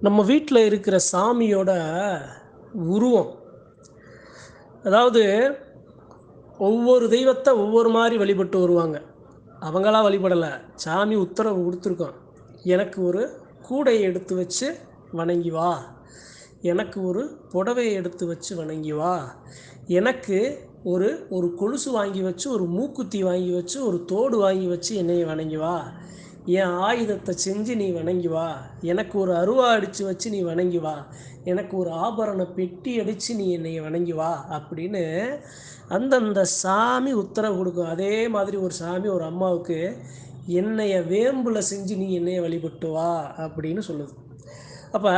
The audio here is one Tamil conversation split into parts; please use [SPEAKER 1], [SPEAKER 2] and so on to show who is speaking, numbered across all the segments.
[SPEAKER 1] நம்ம வீட்டில் இருக்கிற சாமியோட உருவம். அதாவது ஒவ்வொரு தெய்வத்தை ஒவ்வொரு மாதிரி வழிபட்டு வருவாங்க. அவங்களா வழிபடலை. சாமி உத்தரவு கொடுத்துருக்கோம் எனக்கு ஒரு கூடையை எடுத்து வச்சு வணங்கி வா. எனக்கு ஒரு புடவையை எடுத்து வச்சு வணங்கி வா. எனக்கு ஒரு ஒரு கொலுசு வாங்கி வச்சு ஒரு மூக்குத்தி வாங்கி வச்சு ஒரு தோடு வாங்கி வச்சு என்னையை வணங்கி வா. என் ஆயுதத்தை செஞ்சு நீ வணங்கி வா. எனக்கு ஒரு அருவா அடித்து வச்சு நீ வணங்கி வா. எனக்கு ஒரு ஆபரண பெட்டி அடித்து நீ என்னை வணங்கி வா அப்படின்னு அந்தந்த சாமி உத்தரவு கொடுக்கும். அதே மாதிரி ஒரு சாமி ஒரு அம்மாவுக்கு என்னைய வேம்பில் செஞ்சு நீ என்னைய வழிபட்டு வா அப்படின்னு சொல்லுது. அப்போ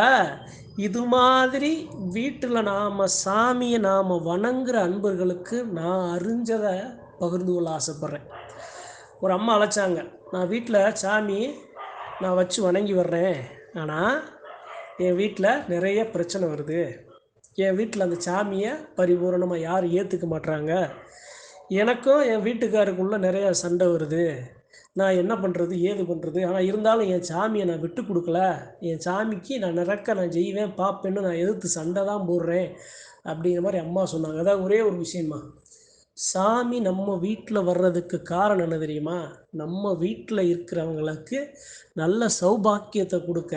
[SPEAKER 1] இது மாதிரி வீட்டில் நாம் சாமியை நாம் வணங்குற அன்பர்களுக்கு நான் அறிஞ்சதை பகிர்ந்து கொள்ள ஆசைப்பட்றேன். ஒரு அம்மா அழைச்சாங்க. நான் வீட்டில் சாமி நான் வச்சு வணங்கி வர்றேன். ஆனால் என் வீட்டில் நிறைய பிரச்சனை வருது. என் வீட்டில் அந்த சாமியை பரிபூரணமாக யாரும் ஏற்றுக்க மாட்றாங்க? எனக்கும் என் வீட்டுக்காருக்குள்ளே நிறைய சண்டை வருது. நான் என்ன பண்ணுறது ஏது பண்ணுறது ஆனால் இருந்தாலும் என் சாமியை நான் விட்டு கொடுக்கல. என் சாமிக்கு நான் நிறக்க நான் செய்வேன் பார்ப்பேன்னு நான் எதிர்த்து சண்டை தான் போடுறேன் அப்படிங்கிற மாதிரி அம்மா சொன்னாங்க. அதான் ஒரே ஒரு விஷயமா சாமி நம்ம வீட்டில் வர்றதுக்கு காரணம் என்ன தெரியுமா? நம்ம வீட்டில் இருக்கிறவங்களுக்கு நல்ல சௌபாக்கியத்தை கொடுக்க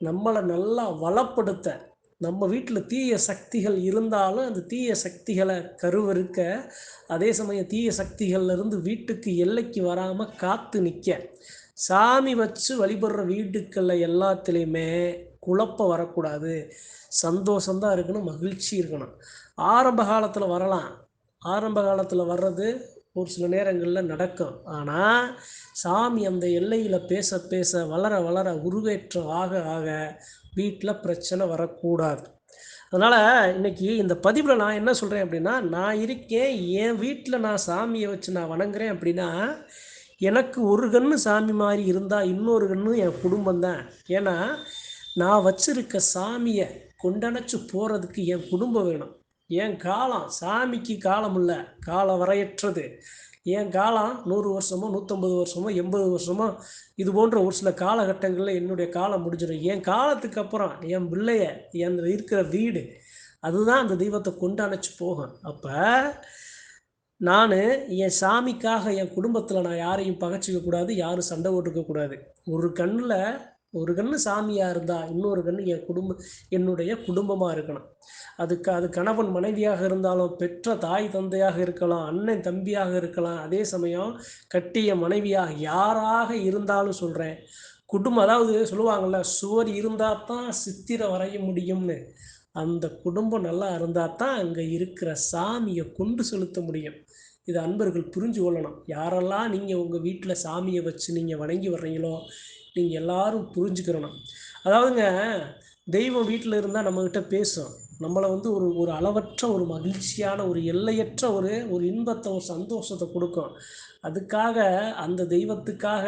[SPEAKER 1] நம்மளை நல்லா வளப்படுத்த நம்ம வீட்டில் தீய சக்திகள் இருந்தாலும் அந்த தீய சக்திகளை கருவறுக்க அதே சமயம் தீய சக்திகள்லேருந்து வீட்டுக்கு எல்லைக்கு வராமல் காத்து நிற்க சாமி வச்சு வழிபடுற வீட்டுக்களில் எல்லாத்துலேயுமே குழப்பம் வரக்கூடாது. சந்தோஷம்தான் இருக்கணும் மகிழ்ச்சி இருக்கணும். ஆரம்ப காலத்தில் வரலாம். ஆரம்ப காலத்தில் வர்றது ஒரு சில நேரங்களில் நடக்கும். ஆனால் சாமி அந்த எல்லையில் பேச பேச வளர வளர உருவேற்றம் ஆக ஆக வீட்டில் பிரச்சனை வரக்கூடாது. அதனால் இன்னைக்கு இந்த பதிவில் நான் என்ன சொல்கிறேன் அப்படின்னா நான் இருக்கேன் என் வீட்டில் நான் சாமியை வச்சு நான் வணங்குறேன் அப்படின்னா எனக்கு ஒரு கண்ணு சாமி மாதிரி இருந்தால் இன்னொரு கண்ணு என் குடும்பம் தான். ஏன்னா நான் வச்சுருக்க சாமியை கொண்டணைச்சு போகிறதுக்கு என் குடும்பம் வேணும். என் காலம்? சாமிக்கு காலம் இல்லை. காலம் வரையற்றது. என் காலம்? நூறு வருஷமோ நூற்றம்பது வருஷமோ எண்பது வருஷமோ இது போன்ற ஒரு சில காலகட்டங்களில் என்னுடைய காலம் முடிஞ்சிடும். என் காலத்துக்கு அப்புறம் என் பிள்ளைய என் இருக்கிற வீடு அதுதான் அந்த தெய்வத்தை கொண்டு அணைச்சி போகும். அப்போ நான் என் சாமிக்காக என் குடும்பத்தில் நான் யாரையும் பகைச்சிக்க கூடாது யாரும் சண்டை போட்டுக்கக்கூடாது ஒரு கண்ணில் ஒரு கண்ணு சாமியாக இருந்தால் இன்னொரு கண்ணு என் குடும்ப என்னுடைய குடும்பமாக இருக்கணும். அதுக்கு அது கணவன் மனைவியாக இருந்தாலும் பெற்ற தாய் தந்தையாக இருக்கலாம் அண்ணன் தம்பியாக இருக்கலாம். அதே சமயம் கட்டிய மனைவியாக யாராக இருந்தாலும் சொல்கிறேன் குடும்பம் அதாவது சொல்லுவாங்கள்ல சுவர் இருந்தால் தான் சித்திரை வரைய முடியும்னு. அந்த குடும்பம் நல்லா இருந்தால் தான் அங்கே இருக்கிற சாமியை கொண்டு செலுத்த முடியும். இது அன்பர்கள் புரிஞ்சு கொள்ளணும். யாரெல்லாம் நீங்கள் உங்கள் வீட்டில் சாமியை வச்சு நீங்கள் வணங்கி வர்றீங்களோ நீங்கள் எல்லாரும் புரிஞ்சுக்கிறணும் அதாவதுங்க தெய்வம் வீட்டில் இருந்தால் நம்மக்கிட்ட பேசும். நம்மளை வந்து ஒரு ஒரு அளவற்ற ஒரு மகிழ்ச்சியான ஒரு எல்லையற்ற ஒரு ஒரு இன்பத்தை ஒரு சந்தோஷத்தை கொடுக்கும். அதுக்காக அந்த தெய்வத்துக்காக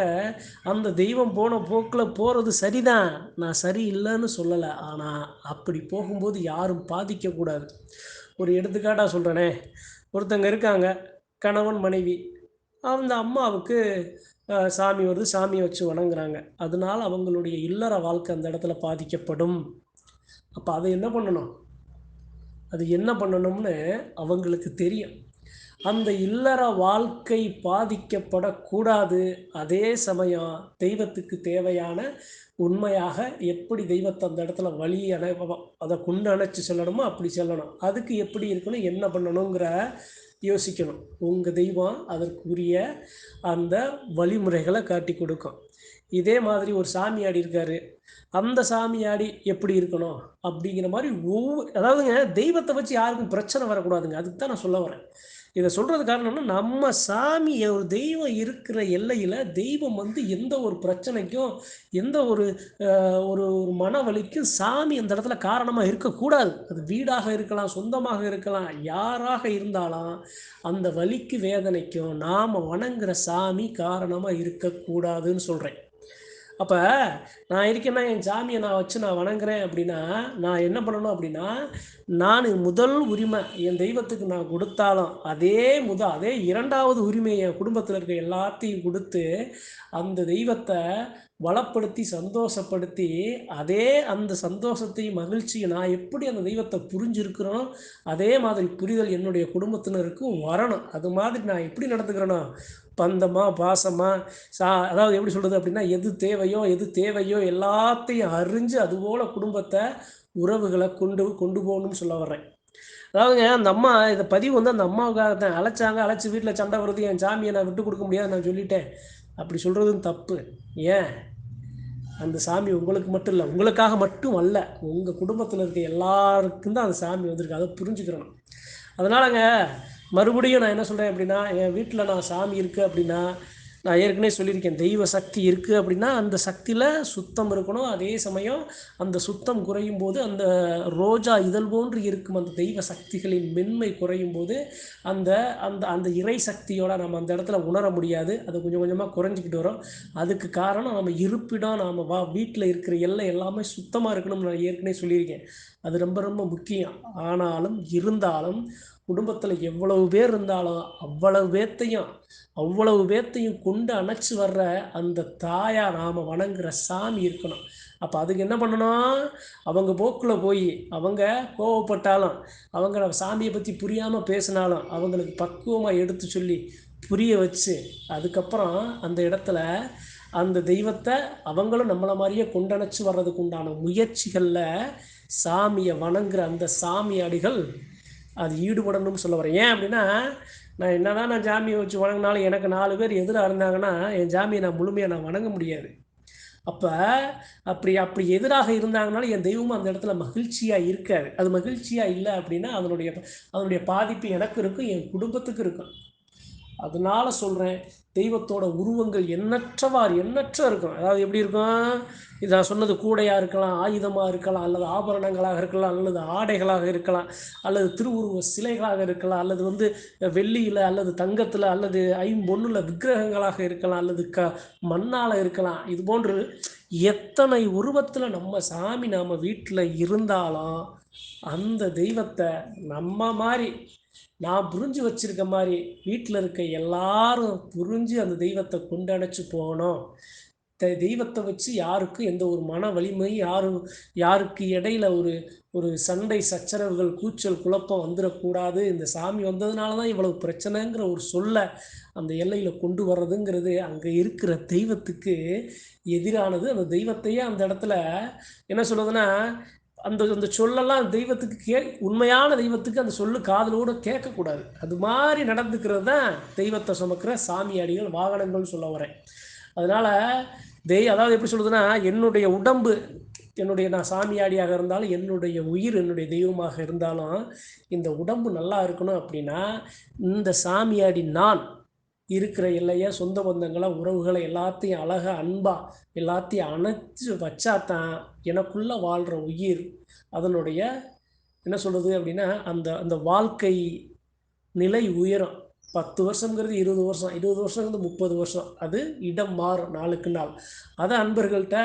[SPEAKER 1] அந்த தெய்வம் போன போக்கில் போகிறது சரிதான். நான் சரி இல்லைன்னு சொல்லலை. ஆனால் அப்படி போகும்போது யாரும் பாதிக்கக்கூடாது ஒரு எடுத்துக்காட்டாக சொல்கிறேனே ஒருத்தங்க இருக்காங்க. கணவன் மனைவி. அந்த அம்மாவுக்கு சாமி வருது சாமியை வச்சு வணங்குறாங்க. அதனால் அவங்களுடைய இல்லற வாழ்க்கை அந்த இடத்துல பாதிக்கப்படும். அப்போ அதை என்ன பண்ணணும்? அது என்ன பண்ணணும்னு அவங்களுக்கு தெரியும். அந்த இல்லற வாழ்க்கை பாதிக்கப்படக்கூடாது. அதே சமயம் தெய்வத்துக்கு தேவையான உண்மையாக எப்படி தெய்வத்தை அந்த இடத்துல வழி அணை அதை கொண்டு அணைச்சி செல்லணுமோ அப்படி செல்லணும். அதுக்கு எப்படி இருக்கணும் என்ன பண்ணணுங்கிற யோசிக்கணும். உங்கள் தெய்வம் அதற்குரிய அந்த வழிமுறைகளை காட்டி கொடுக்கும். இதே மாதிரி ஒரு சாமியாடி இருக்காரு. அந்த சாமியாடி எப்படி இருக்கணும்? அப்படிங்கிற மாதிரி ஒவ்வொரு அதாவதுங்க தெய்வத்தை வச்சு யாருக்கும் பிரச்சனை வரக்கூடாதுங்க. அதுக்கு தான் நான் சொல்ல வரேன். இதை சொல்கிறது காரணம்னா நம்ம சாமி ஒரு தெய்வம் இருக்கிற எல்லையில் தெய்வம் வந்து எந்த ஒரு பிரச்சனைக்கும் எந்த ஒரு ஒரு ஒரு மன வலிக்கும் சாமி அந்த இடத்துல காரணமாக இருக்கக்கூடாது. அது வீடாக இருக்கலாம் சொந்தமாக இருக்கலாம் யாராக இருந்தாலும் அந்த வலிக்கு வேதனைக்கும் நாம் வணங்குற சாமி காரணமாக இருக்கக்கூடாதுன்னு சொல்கிறேன் அப்போ நான் இருக்கேன்னா என் சாமியை நான் வச்சு நான் வணங்குறேன் அப்படின்னா நான் என்ன பண்ணணும் அப்படின்னா நான் முதல் உரிமை என் தெய்வத்துக்கு நான் கொடுத்தாலும் அதே முத அதே இரண்டாவது உரிமை என் குடும்பத்தில் இருக்க எல்லாத்தையும் கொடுத்து அந்த தெய்வத்தை வளப்படுத்தி சந்தோஷப்படுத்தி அதே அந்த சந்தோஷத்தையும் மகிழ்ச்சியை நான் எப்படி அந்த தெய்வத்தை புரிஞ்சிருக்கிறோம் அதே மாதிரி புரிதல் என்னுடைய குடும்பத்தினருக்கும் வரணும். அது மாதிரி நான் எப்படி நடந்துக்கிறேனோ பந்தமாக பாசமாக சா அதாவது எப்படி சொல்கிறது அப்படின்னா எது தேவையோ எது தேவையோ எல்லாத்தையும் அறிஞ்சு அதுபோல் குடும்பத்தை உறவுகளை கொண்டு கொண்டு போகணும்னு சொல்ல வர்றேன். அதாவதுங்க அந்த அம்மா இதை பதிவு வந்து அந்த அம்மாவுக்காக தான். அழைச்சாங்க அழைச்சி வீட்டில் சண்டை வருது என் சாமியை நான் விட்டு கொடுக்க முடியாது நான் சொல்லிட்டேன். அப்படி சொல்கிறதும் தப்பு. ஏன்? அந்த சாமி உங்களுக்கு மட்டும் இல்லை உங்களுக்காக மட்டும் அல்ல உங்கள் குடும்பத்தில் இருக்க எல்லாருக்கும் தான் அந்த சாமி வந்திருக்கு. அதை புரிஞ்சுக்கிறணும். அதனாலங்க மறுபடியும் நான் என்ன சொல்கிறேன் அப்படின்னா என் வீட்டில் நான் சாமி இருக்குது அப்படின்னா நான் ஏற்கனவே சொல்லியிருக்கேன் தெய்வ சக்தி இருக்குது அப்படின்னா அந்த சக்தியில் சுத்தம் இருக்கணும். அதே சமயம் அந்த சுத்தம் குறையும் போது அந்த ரோஜா இதழ் போன்று இருக்கும் அந்த தெய்வ சக்திகளின் மென்மை குறையும் போது அந்த அந்த அந்த இறை சக்தியோட நம்ம அந்த இடத்துல உணர முடியாது. அது கொஞ்சம் கொஞ்சமாக குறைஞ்சிக்கிட்டு வரும். அதுக்கு காரணம் நம்ம இருப்பிடம் நாம் வா வீட்டில் இருக்கிற எல்லாம் எல்லாமே சுத்தமாக இருக்கணும்னு நான் ஏற்கனவே சொல்லியிருக்கேன். அது ரொம்ப ரொம்ப முக்கியம். ஆனாலும் இருந்தாலும் குடும்பத்தில் எவ்வளவு பேர் இருந்தாலும் அவ்வளவு பேர்த்தையும் அவ்வளவு பேர்த்தையும் கொண்டு அணைச்சி வர்ற அந்த தாயாக நாம் வணங்குற சாமி இருக்கணும். அப்போ அதுக்கு என்ன பண்ணணும்? அவங்க போக்கில் போய் அவங்க கோவப்பட்டாலும் அவங்க சாமியை பற்றி புரியாமல் பேசினாலும் அவங்களுக்கு பக்குவமாக எடுத்து சொல்லி புரிய வச்சு அதுக்கப்புறம் அந்த இடத்துல அந்த தெய்வத்தை அவங்களும் நம்மளை மாதிரியே கொண்டணைச்சு வர்றதுக்கு உண்டான முயற்சிகளில் சாமியை வணங்குற அந்த சாமி அடிகள் அது ஈடுபடணும்னு சொல்ல வரேன். ஏன் அப்படின்னா நான் என்னதான் நான் ஜாமியை வச்சு வணங்கினாலும் எனக்கு நாலு பேர் எதிராக இருந்தாங்கன்னா என் ஜாமியை நான் முழுமையாக நான் வணங்க முடியாது. அப்போ அப்படி அப்படி எதிராக இருந்தாங்கனாலும் என் தெய்வமும் அந்த இடத்துல மகிழ்ச்சியாக இருக்காது அது மகிழ்ச்சியாக இல்லை அப்படின்னா அதனுடைய அதனுடைய பாதிப்பு எனக்கு இருக்கும் என் குடும்பத்துக்கு இருக்கும். அதனால சொல்கிறேன் தெய்வத்தோட உருவங்கள் எண்ணற்றவாறு எண்ணற்ற இருக்கும். அதாவது எப்படி இருக்கும்? இது நான் சொன்னது கூடையாக இருக்கலாம் ஆயுதமாக இருக்கலாம் அல்லது ஆபரணங்களாக இருக்கலாம் அல்லது ஆடைகளாக இருக்கலாம் அல்லது திருவுருவ சிலைகளாக இருக்கலாம் அல்லது வந்து வெள்ளியில் அல்லது தங்கத்தில் அல்லது ஐம்பொன்னில் விக்கிரகங்களாக இருக்கலாம் அல்லது க மண்ணால் இருக்கலாம். இது போன்று எத்தனை உருவத்தில் நம்ம சாமி நாம் வீட்டில் இருந்தாலும் அந்த தெய்வத்தை நம்ம மாதிரி நான் புரிஞ்சு வச்சிருக்க மாதிரி வீட்டில் இருக்க எல்லாரும் புரிஞ்சு அந்த தெய்வத்தை கொண்டடைச்சு போகணும். த தெய்வத்தை வச்சு யாருக்கும் எந்த ஒரு மன வலிமை யாரும் யாருக்கு இடையில ஒரு ஒரு சண்டை சச்சரவுகள் கூச்சல் குழப்பம் வந்துடக்கூடாது இந்த சாமி வந்ததுனால தான் இவ்வளவு பிரச்சனைங்கிற ஒரு சொல்ல அந்த எல்லையில் கொண்டு வர்றதுங்கிறது அங்கே இருக்கிற தெய்வத்துக்கு எதிரானது. அந்த தெய்வத்தையே அந்த இடத்துல என்ன சொல்லுதுன்னா அந்த அந்த சொல்லெல்லாம் தெய்வத்துக்கு கே உண்மையான தெய்வத்துக்கு அந்த சொல்லு காதலோடு கேட்கக்கூடாது. அது மாதிரி நடந்துக்கிறது தான் தெய்வத்தை சுமக்கிற சாமியாடிகள் வாகனங்கள்னு சொல்ல வரேன். அதனால் தெய் அதாவது எப்படி சொல்லுதுன்னா என்னுடைய உடம்பு என்னுடைய நான் சாமியாடியாக இருந்தாலும் என்னுடைய உயிர் என்னுடைய தெய்வமாக இருந்தாலும் இந்த உடம்பு நல்லா இருக்கணும் அப்படின்னா இந்த சாமியாடி நான் இருக்கிற இல்லையா? சொந்த பந்தங்களை? உறவுகளை எல்லாத்தையும் அழகாக அன்பாக எல்லாத்தையும் அணைச்சி வச்சாதான் எனக்குள்ளே வாழ்கிற உயிர். அதனுடைய என்ன சொல்கிறது அப்படின்னா அந்த அந்த வாழ்க்கை நிலை உயரும். பத்து வருஷங்கிறது இருபது வருஷம். இருபது வருஷங்கிறது முப்பது வருஷம். அது இடம் மாறும் நாளுக்கு நாள். அதை அன்பர்கள்ட்ட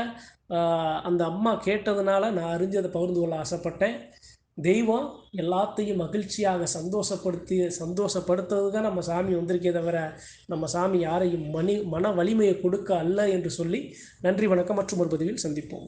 [SPEAKER 1] அந்த அம்மா கேட்டதுனால நான் அறிஞ்சதை பகிர்ந்து கொள்ள ஆசைப்பட்டேன். தெய்வம் எல்லாத்தையும் மகிழ்ச்சியாக சந்தோஷப்படுத்தி சந்தோஷப்படுத்துறது தான் நம்ம சாமி வந்திருக்கே தவிர நம்ம சாமி யாரையும் மணி மன வலிமையை கொடுக்க அல்ல என்று சொல்லி நன்றி வணக்கம் மற்றும் ஒரு பதிவில் சந்திப்போம்.